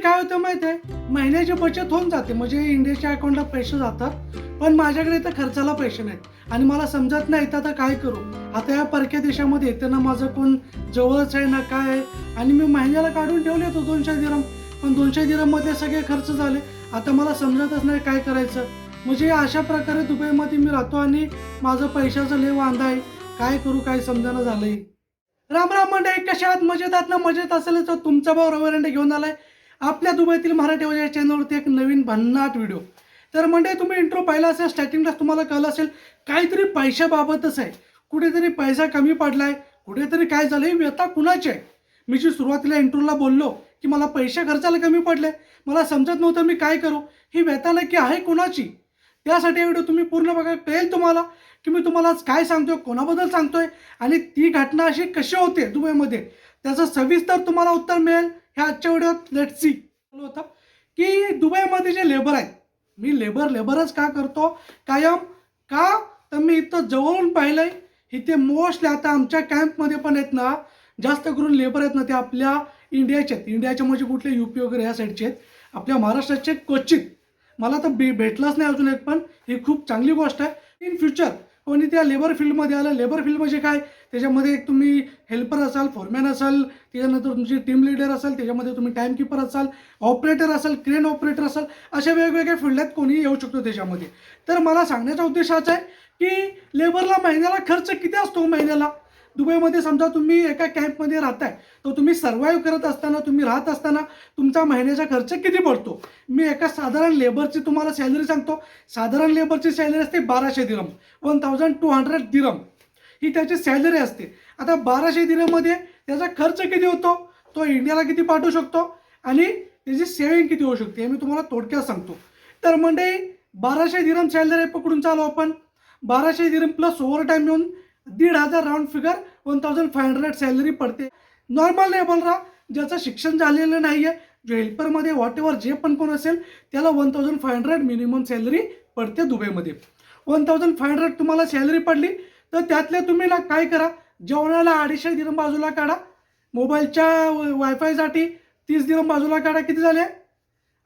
काय होतं माहिती आहे महिन्याची बचत होऊन जाते. म्हणजे इंडियाच्या अकाउंटला पैसे जातात पण माझ्याकडे तर खर्चाला पैसे नाहीत. आणि मला समजत नाही तर आता काय करू? आता या परक्या देशामध्ये येते ना माझं कोण जवळच आहे ना काय? आहे आणि मी महिन्याला काढून ठेवले होतो दोनशे दिरम पण दोनशे दिरममध्ये सगळे खर्च झाले. आता मला समजतच नाही काय करायचं. म्हणजे अशा प्रकारे दुबईमध्ये मी राहतो आणि माझं पैशाचं लय वांदा आहे. काय करू काय समजायला झालंय. राम राम मंडळी कशा आहात? मजेत आहात ना? मजेत असेल तर तुमचा भाऊ रविरंडे घेऊन आलाय. आपल्या दुबईतील मराठी वजा चॅनलवरती एक नवीन भन्नाट व्हिडिओ. तर म्हणजे तुम्ही इंट्रो पाहिला असेल स्टार्टिंगलाच तुम्हाला कळलं असेल काहीतरी पैशाबाबतच आहे. कुठेतरी पैसा कमी पडलाय. कुठेतरी काय झालं ही व्यथा कुणाची आहे? मी जी सुरुवातीला इंट्रोला बोललो की मला पैसे खर्चाला कमी पडले. मला समजत नव्हतं मी काय करू. ही व्यथा नक्की आहे कोणाची? त्यासाठी व्हिडिओ तुम्ही पूर्ण बघा. कळेल तुम्हाला की मी तुम्हाला आज काय सांगतोय कोणाबद्दल सांगतोय आणि ती घटना अशी कशी होते दुबईमध्ये? त्याचं सविस्तर तुम्हाला उत्तर मिळेल. ह्या आजच्या व्हिडिओत लेट सी होतं. की दुबईमध्ये जे लेबर आहेत मी लेबर लेबरच का करतो? कायम का तर मी इथं जवळून पाहिलंय? इथे मोस्टली आता आमच्या कॅम्पमध्ये पण आहेत ना जास्त करून लेबर आहेत ना ते आपल्या इंडियाचे आहेत. इंडियाचे म्हणजे कुठले यू पी वगैरे ह्या साईडचे आहेत. आपल्या महाराष्ट्राचे क्वचित. मला तर बे भेटलाच नाही अजून एक पण. ही खूप चांगली गोष्ट आहे. इन फ्युचर कोणी त्या लेबर फील्डमध्ये आलं. लेबर फील्ड म्हणजे काय? त्याच्यामध्ये एक तुम्ही हेल्पर असाल फोरमॅन असाल त्याच्यानंतर तुमची टीम लीडर असाल त्याच्यामध्ये तुम्ही टाईमकीपर असाल ऑपरेटर असाल क्रेन ऑपरेटर असाल अशा वेगवेगळ्या फील्डात कोणी येऊ शकतो त्याच्यामध्ये. तर मला सांगण्याचा उद्देश हाच आहे की लेबरला महिन्याला खर्च किती असतो महिन्याला? दुबईमध्ये समजा तुम्ही एका कॅम्पमध्ये राहताय तर तुम्ही सर्वाईव्ह करत असताना तुम्ही राहत असताना तुमचा महिन्याचा खर्च किती पडतो? मी एका साधारण लेबरची तुम्हाला सॅलरी सांगतो. साधारण लेबरची सॅलरी असते बाराशे dirham one thousand two hundred dirham ही त्याची सॅलरी असते. आता बाराशे दिरममध्ये त्याचा खर्च किती होतो? तो इंडियाला किती पाठवू शकतो? आणि त्याची सेविंग किती होऊ शकते? हे मी तुम्हाला थोडक्यात सांगतो. तर म्हणजे बाराशे दिरम सॅलरी पकडून चालू आपण. बाराशे दिरम प्लस ओव्हर टाईम येऊन दीड हजार round figure one thousand five hundred salary पडते. नॉर्मल लेबलला ज्याचं शिक्षण झालेलं नाही आहे जो हेल्परमध्ये व्हॉट एव्हर जे पण कोण असेल त्याला one thousand five hundred minimum salary पडते दुबईमध्ये. वन थाउजंड फाय हंड्रेड तुम्हाला सॅलरी पडली तर त्यातल्या तुम्ही ना काय करा जेवणाला अडीचशे दिरम बाजूला काढा मोबाईलच्या वायफायसाठी तीस दिरम बाजूला काढा किती झाले?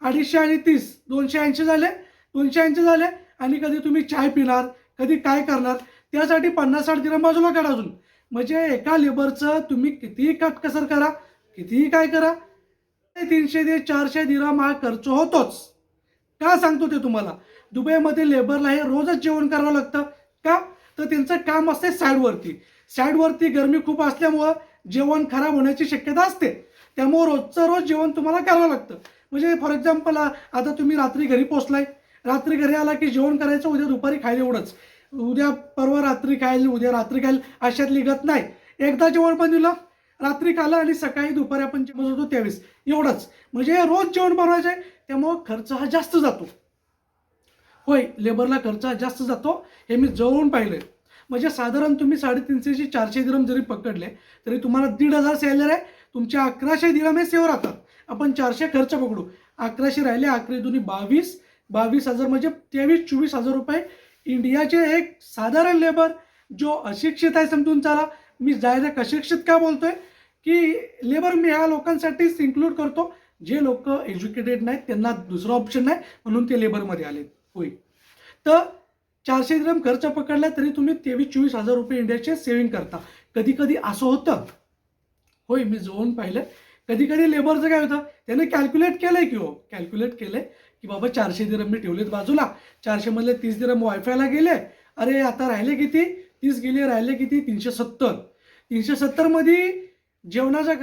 अडीचशे आणि तीस दोनशे ऐंशी झाले दोनशे ऐंशी झाले आणि कधी तुम्ही चाय पिणार कधी काय करणार त्यासाठी पन्नास साठ दिरम बाजूला काढा अजून. म्हणजे एका लेबरचं तुम्ही कितीही काटकसर करा कितीही काय करा तीनशे ते चारशे दिरम हा खर्च होतोच. का सांगतो ते तुम्हाला? दुबईमध्ये लेबरला हे रोजच जेवण करावं लागतं. का? तर त्यांचं काम असते साईडवरती. साईडवरती गरमी खूप असल्यामुळं जेवण खराब होण्याची शक्यता असते. त्यामुळं रोजचं रोज जेवण तुम्हाला करावं लागतं. म्हणजे फॉर एक्झाम्पल आता तुम्ही रात्री घरी पोचलाय रात्री घरी आला की जेवण करायचं उद्या दुपारी खायला एवढंच. उद्या परवा रात्री खायला उद्या रात्री खायला अशात लिगत नाही. एकदा जेवण पण दिलं रात्री खाल्लं आणि सकाळी दुपारी आपण जेवण होतो त्यावेळेस. एवढंच. म्हणजे रोज जेवण बनवायचं आहे त्यामुळं खर्च हा जास्त जातो. होय लेबरला खर्च हा जास्त जातो हे मी जवळून पाहिलं आहे म्हणजे साधारण तुम्ही साडेतीनशेची चारशे दिरम जरी पकडले तरी तुम्हाला दीड हजार सॅलर आहे. तुमचे अकराशे दिरम हे सेव राहतात. आपण चारशे खर्च पकडू. अकराशे राहिले अकरा दोन्ही बावीस. बावीस हजार म्हणजे तेवीस चोवीस हजार रुपये इंडियाचे एक साधारण लेबर जो अशिक्षित आहे समजून चाला. मी डायरेक्ट अशिक्षित का बोलतोय? की लेबर मी ह्या लोकांसाठीच इन्क्लूड करतो. जे लोक एज्युकेटेड नाहीत त्यांना दुसरं ऑप्शन नाही म्हणून ते लेबरमध्ये आले होय. तर चारशे ग्राम खर्च पकडला तरी तुम्ही तेवीस चोवीस हजार रुपये इंडियाचे सेव्हिंग करता. कधी कधी असं होतं. होय मी जोऊन पाहिलं कधी कधी लेबरचं काय होतं? त्याने कॅल्क्युलेट केलंय की हो. कॅल्क्युलेट केलंय. की बाबा चारशे दिरम मी ठेवलेत बाजूला. चारशेमधले तीस दिरम वायफायला गेले. अरे आता राहिले किती? तीस गेले राहिले किती? तीनशे सत्तर. तीनशे सत्तरमध्ये जेवणाच्या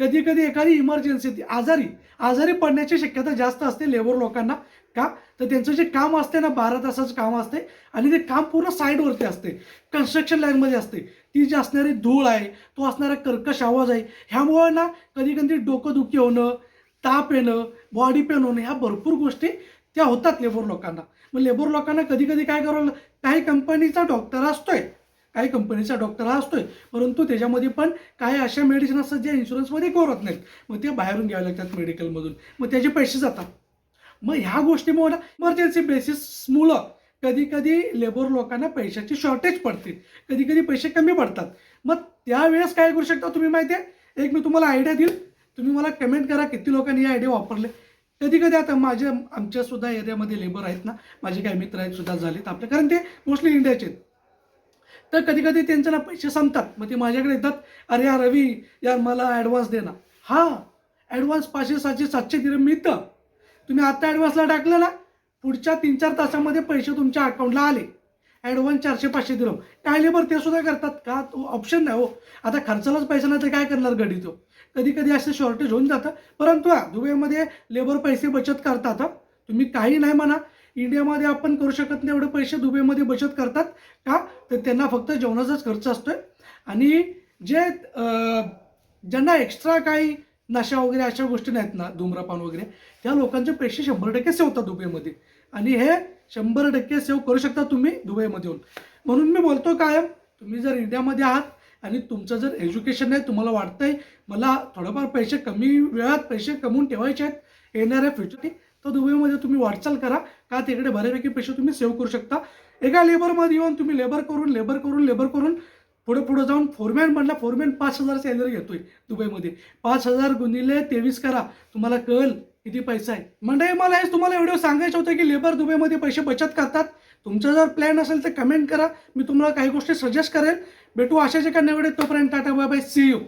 कधी कधी एखादी इमर्जन्सी आजारी आजारी पडण्याची शक्यता जास्त असते लेबर लोकांना. का? तर त्यांचं जे काम असते ना बारा तासाचं काम असते आणि ते काम पूर्ण साईडवरती असते. कन्स्ट्रक्शन लाईनमध्ये असते. ती जी असणारी धूळ आहे तो असणारा कर्कश आवाज आहे ह्यामुळं ना कधी कधी डोकंदुखी होणं ताप येणं बॉडी पेन होणं ह्या भरपूर गोष्टी त्या होतात लेबर लोकांना. मग लेबर लोकांना कधी कधी काय करावं लागतं? काही कंपनीचा डॉक्टर असतोय. काही कंपनीचा डॉक्टर हा असतोय. परंतु त्याच्यामध्ये पण काही अशा मेडिसिन असतात ज्या इन्शुरन्समध्ये करत नाहीत. मग ते बाहेरून घ्यावे लागतात मेडिकलमधून मग त्याचे पैसे जातात. मग ह्या गोष्टीमुळे इमर्जन्सी बेसिसमुळं कधी कधी लेबर लोकांना पैशाची शॉर्टेज पडते. कधी कधी पैसे कमी पडतात. मग त्यावेळेस काय करू शकता तुम्ही माहिती आहे? एक मी तुम्हाला आयडिया देईल. तुम्ही मला कमेंट करा किती लोकांनी हे आयडिया वापरले. कधी कधी आता माझ्या आमच्या सुद्धा एरियामध्ये लेबर आहेत ना माझे काही मित्र आहेत सुद्धा झालेत आपले. कारण ते मोस्टली इंडियाचे आहेत. तर कधी कधी त्यांचे ना पैसे संपतात. मग ते माझ्याकडे येतात अरे यार रवी यार मला ॲडव्हान्स दे ना. हा ॲडव्हान्स पाचशे सातशे सातशे दिले मिळतं. तुम्ही आत्ता ॲडव्हान्सला टाकलं ना पुढच्या तीन चार तासामध्ये पैसे तुमच्या अकाउंटला आले. ॲडव्हान्स चारशे पाचशे दिलं. काय लेबर ते सुद्धा करतात? का तो ऑप्शन नाही हो. आता खर्चालाच पैसा नाही तर काय करणार गडी तो हो? कधी कधी असं शॉर्टेज होऊन जातं. परंतु हा दुबईमध्ये लेबर पैसे बचत करतात तुम्ही काही नाही म्हणा. इंडियामध्ये आपण करू शकत नाही एवढे पैसे दुबईमध्ये बचत करतात. का? तर त्यांना फक्त जेवणाचाच खर्च असतोय. आणि जे ज्यांना एक्स्ट्रा काही नशा वगैरे अशा गोष्टी नाहीत ना धूम्रपान वगैरे त्या लोकांचे पैसे शंभर टक्के सेवतात होतात दुबईमध्ये. आणि हे शंभर टक्के सेव्ह करू शकता तुम्ही दुबईमध्ये येऊन म्हणून मी बोलतो कायम तुम्ही जर इंडियामध्ये आहात आणि तुमचं जर एज्युकेशन आहे तुम्हाला वाटतंय मला थोडंफार पैसे कमी वेळात पैसे कमवून ठेवायचे आहेत येणाऱ्या फ्युचर तर दुबईमध्ये तुम्ही वाटचाल करा. का तिकडे बऱ्यापैकी पैसे तुम्ही सेव्ह करू शकता? एका लेबरमध्ये येऊन तुम्ही लेबर करून लेबर करून लेबर करून पुढे पुढे जाऊन फोरमॅन म्हणला फोरमॅन पाच हजार सॅलरी घेतोय दुबईमध्ये. पाच हजार गुणिले तेवीस करा. तुम्हाला कळल किती पैसा आहे? म्हणजे मला हेच तुम्हाला व्हिडिओ सांगायचं होतं की लेबर दुबईमध्ये पैसे बचत करतात. तुमचा जर प्लॅन असेल तर कमेंट करा. मी तुम्हाला काही गोष्टी सजेस्ट करेल भेटू अशाच एका नवीन तोपर्यंत tata bye bye see you